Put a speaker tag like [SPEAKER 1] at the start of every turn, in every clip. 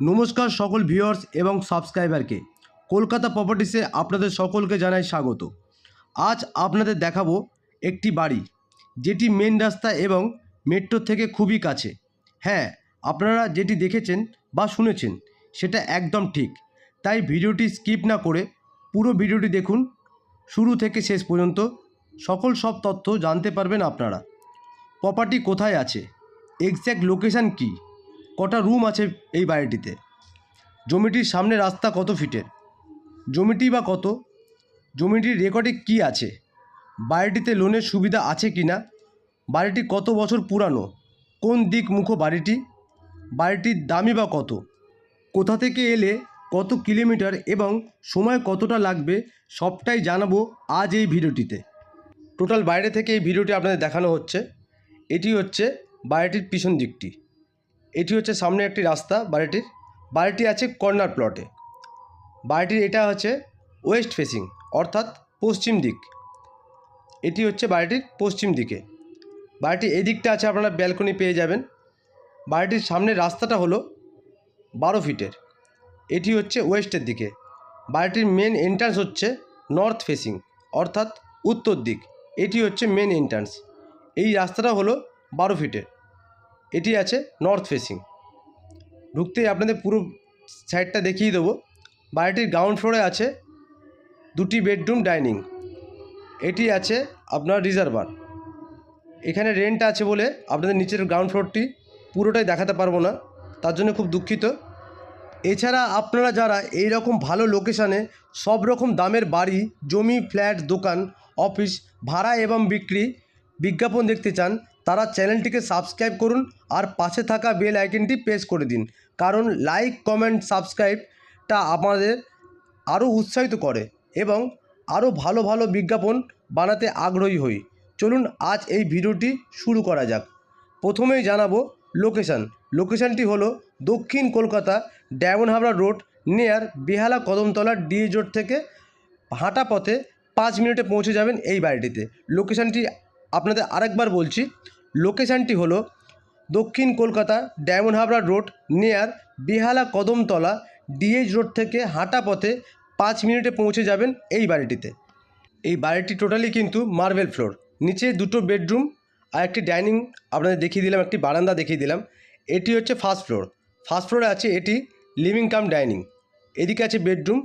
[SPEAKER 1] নমস্কার সকল ভিউয়ার্স এবং সাবস্ক্রাইবারকে কলকাতা প্রপার্টিসে আপনাদের সকলকে জানাই স্বাগত। আজ আপনাদের দেখাবো একটি বাড়ি, যেটি মেন রাস্তা এবং মেট্রো থেকে খুবই কাছে। হ্যাঁ আপনারা যেটি দেখেছেন বা শুনেছেন, সেটা একদম ঠিক। তাই ভিডিওটি স্কিপ না করে পুরো ভিডিওটি দেখুন। শুরু থেকে শেষ পর্যন্ত সকল সব তথ্য জানতে পারবেন আপনারা। প্রপার্টি কোথায় আছে? এক্স্যাক্ট লোকেশান কী? কটা রুম আছে এই বাড়িটিতে? জমিটির সামনে রাস্তা কত ফিটের? জমিটি বা কত? জমিটির রেকর্ডে কি আছে? বাড়িটিতে লোনের সুবিধা আছে কি না? বাড়িটি কত বছর পুরানো? কোন দিক মুখো বাড়িটি? বাড়িটির দামি বা কত? কোথা থেকে এলে কত কিলোমিটার এবং সময় কতটা লাগবে সবটাই জানাব আজ এই ভিডিওটিতে। টোটাল বাইরে থেকে এই ভিডিওটি আপনাদের দেখানো হচ্ছে। এটি হচ্ছে বাড়িটির পিছন দিকটি। এটি হচ্ছে সামনে একটি রাস্তা বাড়িটির। বাড়িটি আছে কর্নার প্লটে বাড়িটির এটা হচ্ছে ওয়েস্ট ফেসিং অর্থাৎ পশ্চিম দিক। এটি হচ্ছে বাড়িটির পশ্চিম দিকে। বাড়িটির এদিকটা আছে, আপনারা ব্যালকনি পেয়ে যাবেন। বাড়িটির সামনের রাস্তাটা হলো বারো ফিটের। এটি হচ্ছে ওয়েস্টের দিকে। বাড়িটির মেন এন্ট্রান্স হচ্ছে নর্থ ফেসিং অর্থাৎ উত্তর দিক। এটি হচ্ছে মেন এন্ট্রান্স এই রাস্তাটা হলো বারো ফিটের। এটি আছে নর্থ ফেসিং ঢুকতেই আপনাদের পুরো সাইডটা দেখিয়ে দেবো। বাড়িটির গ্রাউন্ড ফ্লোরে আছে দুটি বেডরুম ডাইনিং এটি আছে আপনার রিজার্ভার এখানে রেন্ট আছে বলে আপনাদের নিচের গ্রাউন্ড ফ্লোরটি পুরোটাই দেখাতে পারব না, তার জন্য খুব দুঃখিত। এছাড়া আপনারা যারা এই রকম ভালো লোকেশানে সব রকম দামের বাড়ি, জমি ফ্ল্যাট দোকান অফিস ভাড়া এবং বিক্রি বিজ্ঞাপন দেখতে চান তারা চ্যানেলটিকে সাবস্ক্রাইব করুন আর পাশে থাকা বেল আইকনটি প্রেস করে দিন। কারণ লাইক, কমেন্ট, সাবস্ক্রাইবটা আমাদের আরও উৎসাহিত করে এবং আরও ভালো ভালো বিজ্ঞাপন বানাতে আগ্রহী হই। চলুন আজ এই ভিডিওটি শুরু করা যাক। প্রথমেই জানাব লোকেশান। লোকেশানটি হলো দক্ষিণ Kolkata Diamond Habra Road near Behala Kadamtala Road থেকে হাঁটা পথে পাঁচ মিনিটে পৌঁছে যাবেন এই বাড়িটিতে। লোকেশানটি আপনাদের আরেকবার বলছি। লোকেশানটি হলো দক্ষিণ কলকাতা ডায়মন্ড হাবড়া রোড নেয়ার বেহালা কদমতলা ডিএইচ রোড থেকে হাঁটা পথে পাঁচ মিনিটে পৌঁছে যাবেন এই বাড়িটিতে। এই বাড়িটি টোটালি কিন্তু মার্বেল ফ্লোর নিচে দুটো বেডরুম আর একটি ডাইনিং আপনাদের দেখিয়ে দিলাম, একটি বারান্দা দেখিয়ে দিলাম। এটি হচ্ছে ফার্স্ট ফ্লোর ফার্স্ট ফ্লোরে আছে এটি লিভিং কাম ডাইনিং এদিকে আছে বেডরুম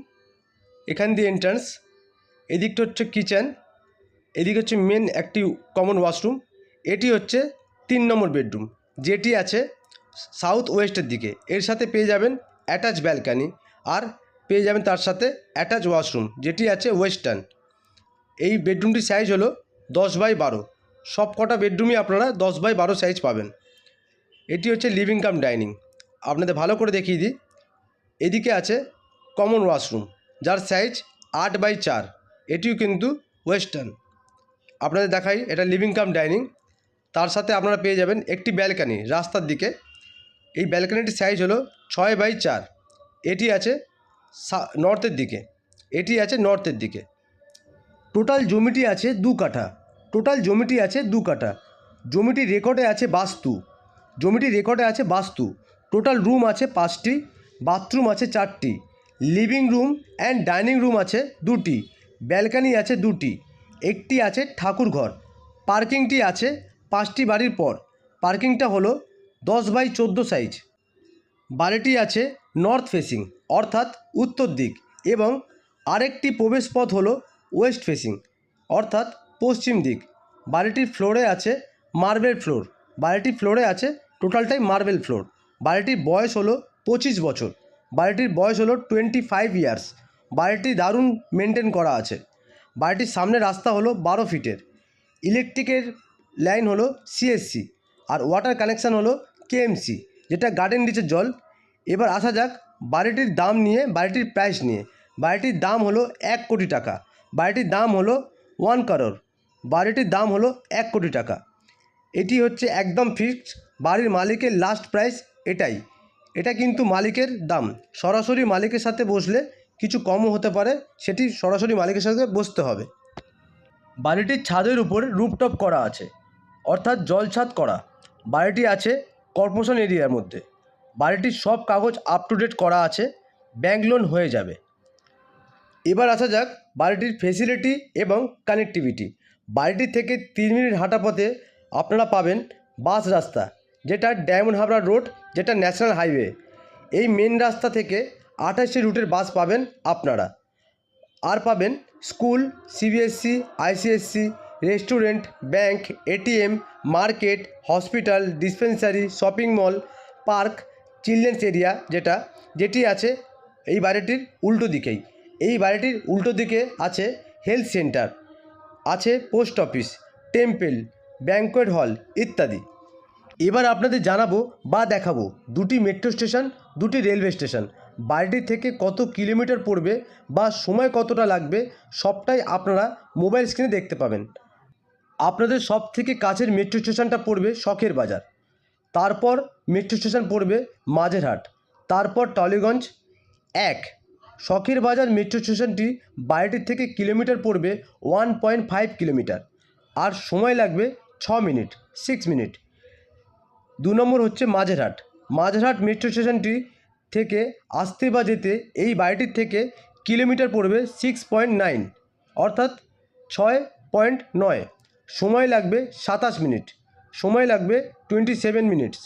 [SPEAKER 1] এখান দিয়ে এন্ট্রান্স এদিকটা হচ্ছে কিচেন এদিকে হচ্ছে মেন একটি কমন ওয়াশরুম এটি হচ্ছে তিন নম্বর বেডরুম, যেটি আছে সাউথ ওয়েস্টের দিকে। এর সাথে পেয়ে যাবেন অ্যাটাচ ব্যালকানি আর পেয়ে যাবেন তার সাথে অ্যাটাচ ওয়াশরুম যেটি আছে ওয়েস্টার্ন এই বেডরুমটির সাইজ হলো দশ বাই বারো। সব কটা বেডরুমই আপনারা দশ বাই বারো সাইজ পাবেন। এটি হচ্ছে লিভিং কাম ডাইনিং আপনাদের ভালো করে দেখিয়ে দিই। এদিকে আছে কমন ওয়াশরুম যার সাইজ আট বাই চার। এটিও কিন্তু ওয়েস্টার্ন আপনাদের দেখাই, এটা লিভিং কাম ডাইনিং তার সাথে আপনারা পেয়ে যাবেন একটি ব্যালকানি রাস্তার দিকে। এই ব্যালকানিটির সাইজ হলো ছয় বাই চার। এটি আছে নর্থের দিকে। এটি আছে নর্থের দিকে। টোটাল জমিটি আছে দু কাঠা। টোটাল জমিটি আছে দু কাঠা। জমিটি রেকর্ডে আছে বাস্তু। জমিটি রেকর্ডে আছে বাস্তু। টোটাল রুম আছে পাঁচটি। বাথরুম আছে চারটি। Living room and dining room আছে দুটি। ব্যালকানি আছে দুটি। একটি আছে ঠাকুরঘর। পার্কিংটি আছে পাঁচটি বাড়ির পর পার্কিংটা হলো দশ বাই চোদ্দ সাইজ। বাড়িটি আছে নর্থ ফেসিং, অর্থাৎ উত্তর দিক, এবং আরেকটি প্রবেশপথ হলো ওয়েস্ট ফেসিং, অর্থাৎ পশ্চিম দিক। বাড়িটির ফ্লোরে আছে মার্বেল ফ্লোর, বাড়িটির ফ্লোরে আছে টোটালটাই মার্বেল ফ্লোর। বাড়িটির বয়স হলো পঁচিশ বছর, বাড়িটির বয়স হলো টোয়েন্টি ফাইভ ইয়ার্স, বাড়িটি দারুণ মেনটেন করা আছে। বাড়িটির সামনে রাস্তা হলো বারো ফিটের, ইলেকট্রিকের লাইন হলো সিএসসি আর ওয়াটার কানেকশান হলো কেএমসি যেটা গার্ডেন রিচের জল। এবার আসা যাক বাড়িটির দাম নিয়ে, বাড়িটির প্রাইস নিয়ে। বাড়িটির দাম হলো এক কোটি টাকা। বাড়িটির দাম হলো ওয়ান কারোর বাড়িটির দাম হলো এক কোটি টাকা। এটি হচ্ছে একদম ফিক্সড বাড়ির মালিকের লাস্ট প্রাইস এটাই। এটা কিন্তু মালিকের দাম। সরাসরি মালিকের সাথে বসলে কিছু কমও হতে পারে, সেটি সরাসরি মালিকের সাথে বসতে হবে। বাড়িটির ছাদের উপর রুপটপ করা আছে। অর্থাৎ জল ছাদ করা। বাড়িটি আছে কর্পোরেশন এরিয়ার মধ্যে। বাড়িটির সব কাগজ আপ টু ডেট করা আছে ব্যাংক লোন হয়ে যাবে। এবার আসা যাক বাড়িটির ফেসিলিটি এবং কানেক্টিভিটি বাড়িটি থেকে তিন মিনিট হাঁটা পথে আপনারা পাবেন বাস রাস্তা, যেটা ডায়মন্ড হাবড়া রোড, যেটা ন্যাশনাল হাইওয়ে। এই মেন রাস্তা থেকে আঠাশটি রুটের বাস পাবেন আপনারা। আর পাবেন school CBSE ICSE restaurant, bank ATM market, hospital, dispensary, shopping mall, park, children's area যেটা, যেটি আছে এই বাড়িটির উল্টো দিকেই। এই বাড়িটির উল্টো দিকে আছে হেলথ সেন্টার, আছে post office, temple banquet hall ইত্যাদি। এবার আপনাদের জানাব বা দেখাবো দুটি মেট্রো স্টেশন, দুটি রেলওয়ে স্টেশন। বাড়িটি থেকে কত কিলোমিটার পড়বে বা সময় কতটা লাগবে সবটাই আপনারা মোবাইল স্ক্রিনে দেখতে পাবেন। আপনাদের সব থেকে কাছের মেট্রো স্টেশনটা পড়বে শখের বাজার। তারপর মেট্রো স্টেশন পড়বে মাঝেরহাট। তারপর টলিগঞ্জ এক। শখের বাজার মেট্রো স্টেশনটি বাড়িটির থেকে কিলোমিটার পড়বে ওয়ান পয়েন্ট ফাইভ কিলোমিটার। আর সময় লাগবে ছ মিনিট সিক্স মিনিট। দু নম্বর হচ্ছে মাঝেরহাট। মাঝেরহাট মেট্রো স্টেশনটি থেকে আসতে বা যেতে এই বাড়িটির থেকে কিলোমিটার পড়বে সিক্স পয়েন্ট নাইন অর্থাৎ ছয় পয়েন্ট নয়। সময় লাগবে সাতাশ মিনিট। সময় লাগবে twenty seven minutes.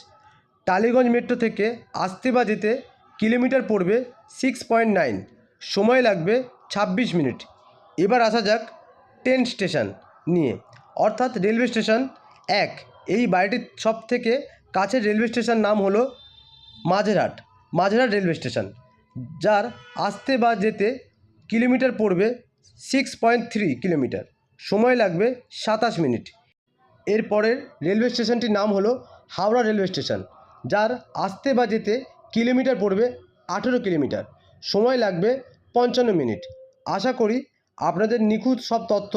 [SPEAKER 1] Tollygunge metro থেকে আসতে বা যেতে কিলোমিটার পড়বে সিক্স পয়েন্ট নাইন সময় লাগবে ছাব্বিশ মিনিট। এবার আসা যাক ট্রেন স্টেশন নিয়ে। অর্থাৎ রেলওয়ে স্টেশন এক। এই বাড়িটির সব থেকে কাছের রেলওয়ে স্টেশন নাম হলো মাঝেরহাট। মাঝেরহাট রেলওয়ে স্টেশন যার আসতে বা যেতে কিলোমিটার পড়বে সিক্স পয়েন্ট থ্রি কিলোমিটার। সময় লাগবে সাতাশ মিনিট। এরপরের রেলওয়ে স্টেশনটির নাম হলো হাওড়া রেলওয়ে স্টেশন, যার আসতে বা যেতে কিলোমিটার পড়বে আঠেরো কিলোমিটার। সময় লাগবে পঞ্চান্ন মিনিট। আশা করি আপনাদের নিখুঁত সব তথ্য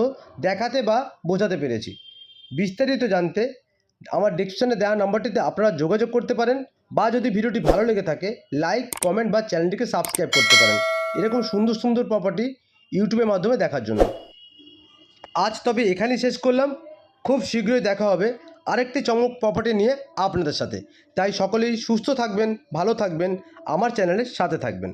[SPEAKER 1] দেখাতে বা বোঝাতে পেরেছি। বিস্তারিত জানতে আমার ডিসক্রিপশনে দেওয়া নম্বরটিতে আপনারা যোগাযোগ করতে পারেন বা যদি ভিডিওটি ভালো লেগে থাকে লাইক কমেন্ট বা চ্যানেলটিকে সাবস্ক্রাইব করতে পারেন। এরকম সুন্দর সুন্দর প্রপার্টি ইউটিউবের মাধ্যমে দেখার জন্য। আজ তবে এখানেই শেষ করলাম। খুব শীঘ্রই দেখা হবে আরেকটি চমক প্রপার্টি নিয়ে আপনাদের সাথে। তাই সকলেই সুস্থ থাকবেন, ভালো থাকবেন, আমার চ্যানেলের সাথে থাকবেন।